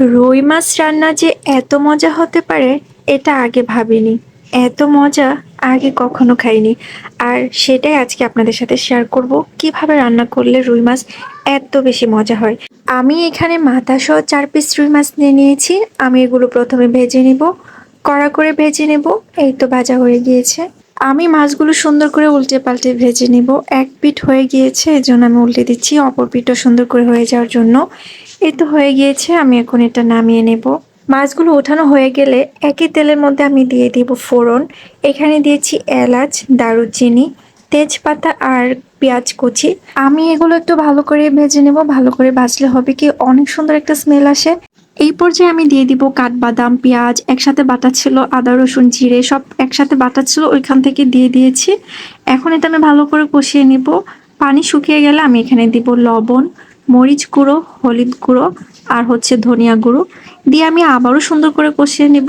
রুই মাছ রান্না যে এত মজা হতে পারে, এটা আগে ভাবিনি। এত মজা আগে কখনো খাইনি। আর সেটাই আজকে আপনাদের সাথে শেয়ার করব, কীভাবে রান্না করলে রুই মাছ এত বেশি মজা হয়। আমি এখানে মাথা সহ চার পিস রুই মাছ নিয়ে নিয়েছি। আমি এগুলো প্রথমে ভেজে নিব, কড়া করে ভেজে নেব, এই তো ভাজা হয়ে গিয়েছে। আমি মাছগুলো সুন্দর করে উল্টে পাল্টে ভেজে নিব। এক পিঠ হয়ে গিয়েছে এই জন্য আমি উল্টে দিচ্ছি। অপর পিঠও সুন্দর করে হয়ে যাওয়ার জন্য। এই তো হয়ে গিয়েছে, আমি এখন এটা নামিয়ে নেব। মাছগুলো ওঠানো হয়ে গেলে একই তেলের মধ্যে আমি দিয়ে দিব ফোড়ন। এখানে দিয়েছি এলাচ, দারুচিনি, তেজপাতা আর পেঁয়াজ কুচি। আমি এগুলো একটু ভালো করে ভেজে নেব। ভালো করে ভাজলে হবে কি, অনেক সুন্দর একটা স্মেল আসে। এই পর্যায়ে আমি দিয়ে দিব কাঠবাদাম, পেঁয়াজ, একসাথে বাটা ছিল আদা, রসুন, জিরে, সব একসাথে বাটা ছিল, ওইখান থেকে দিয়ে দিয়েছি। এখন এটা আমি ভালো করে কষিয়ে নিব। পানি শুকিয়ে গেলে আমি এখানে দিব লবণ, মরিচ গুঁড়ো, হলুদ গুঁড়ো আর হচ্ছে ধনিয়া গুঁড়ো। দিয়ে আমি আবারও সুন্দর করে কষিয়ে নিব।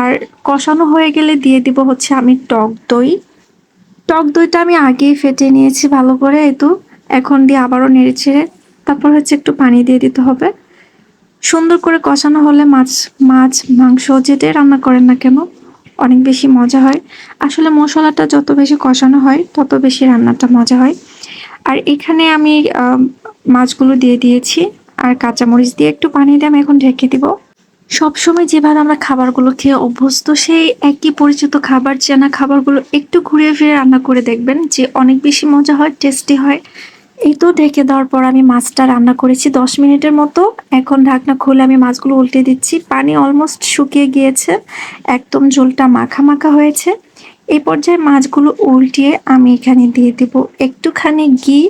আর কষানো হয়ে গেলে দিয়ে দিব হচ্ছে আমি টক দই। টক দইটা আমি আগেই ফেটে নিয়েছি ভালো করে, এই তো। এখন দিয়ে আবারও নেড়ে ছেড়ে তারপর হচ্ছে একটু পানি দিয়ে দিতে হবে। সুন্দর করে কষানো হলে মাছ মাছ, মাংস যেটাই রান্না করেন না কেন, অনেক বেশি মজা হয়। আসলে মশলাটা যত বেশি কষানো হয়, তত বেশি রান্নাটা মজা হয়। আর এখানে আমি মাছগুলো দিয়ে দিয়েছি, আর কাঁচামরিচ দিয়ে একটু পানি দিয়ে আমি এখন ঢেকে দিব। সবসময় যেভাবে আমরা খাবারগুলো খেয়ে অভ্যস্ত, সেই একই পরিচিত খাবার, চেনা খাবারগুলো একটু ঘুরিয়ে ফিরে রান্না করে দেখবেন যে অনেক বেশি মজা হয়, টেস্টি হয়। এই তো ঢেকে দেওয়ার পর আমি মাছটা রান্না করেছি দশ মিনিটের মতো। এখন ঢাকনা খুলে আমি মাছগুলো উল্টে দিচ্ছি। পানি অলমোস্ট শুকিয়ে গিয়েছে, একদম ঝোলটা মাখা মাখা হয়েছে। এই পর্যায়ে মাছগুলো উল্টিয়ে আমি এখানে দিয়ে দেব একটুখানি ঘি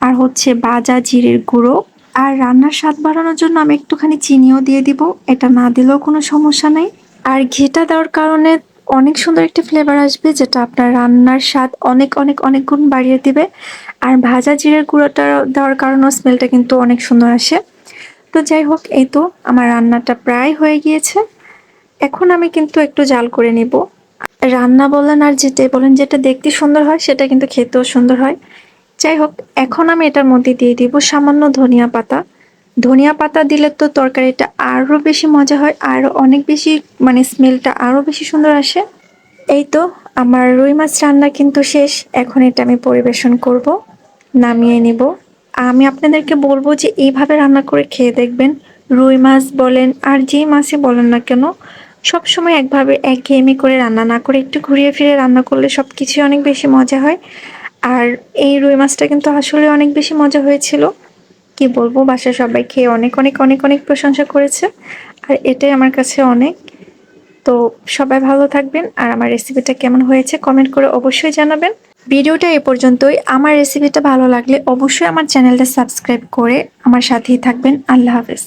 আর হচ্ছে বাজা জিরের গুঁড়ো। আর রান্নার স্বাদ বাড়ানোর জন্য আমি একটুখানি চিনিও দিয়ে দিব। এটা না দিলেও কোনো সমস্যা নেই। আর ঘিটা দেওয়ার কারণে অনেক সুন্দর একটি ফ্লেভার আসবে, যেটা আপনার রান্নার স্বাদ অনেক অনেক অনেক গুণ বাড়িয়ে দিবে। আর ভাজা জিরের গুঁড়োটা দেওয়ার কারণেও স্মেলটা কিন্তু অনেক সুন্দর আসে। তো যাই হোক, এই তো আমার রান্নাটা প্রায় হয়ে গিয়েছে। এখন আমি কিন্তু একটু জাল করে নেব। রান্না বলেন আর যেটাই বলেন, যেটা দেখতে সুন্দর হয়, সেটা কিন্তু খেতেও সুন্দর হয়। যাই হোক, এখন আমি এটার মধ্যে দিয়ে দিব সামান্য ধনিয়া পাতা। ধনিয়া পাতা দিলে তো তরকারিটা আরও বেশি মজা হয়, আর অনেক বেশি মানে স্মেলটা আরও বেশি সুন্দর আসে। এই তো আমার রুই মাছ রান্না কিন্তু শেষ, এখন এটা আমি পরিবেশন করব, নামিয়ে নিব। আমি আপনাদেরকে বলব যে এইভাবে রান্না করে খেয়ে দেখবেন, রুই মাছ বলেন আর যেই মাছই বলেন না কেন সব সময় একভাবে একঘেয়েমি করে রান্না না করে একটু ঘুরিয়ে ফিরে রান্না করলে সব কিছুই অনেক বেশি মজা হয়। আর এই রুই মাছটা কিন্তু আসলে অনেক বেশি মজা হয়েছিল। কি বলব বাসায় সবাই খেয়ে অনেক অনেক অনেক অনেক প্রশংসা করেছে। আর এটাই আমার কাছে অনেক। তো সবাই ভালো থাকবেন। আর আমার রেসিপিটা কেমন হয়েছে কমেন্ট করে অবশ্যই জানাবেন। ভিডিওটা এ পর্যন্তই। আমার রেসিপিটা ভালো লাগলে অবশ্যই আমার চ্যানেলটা সাবস্ক্রাইব করে আমার সাথেই থাকবেন। আল্লাহ হাফেজ।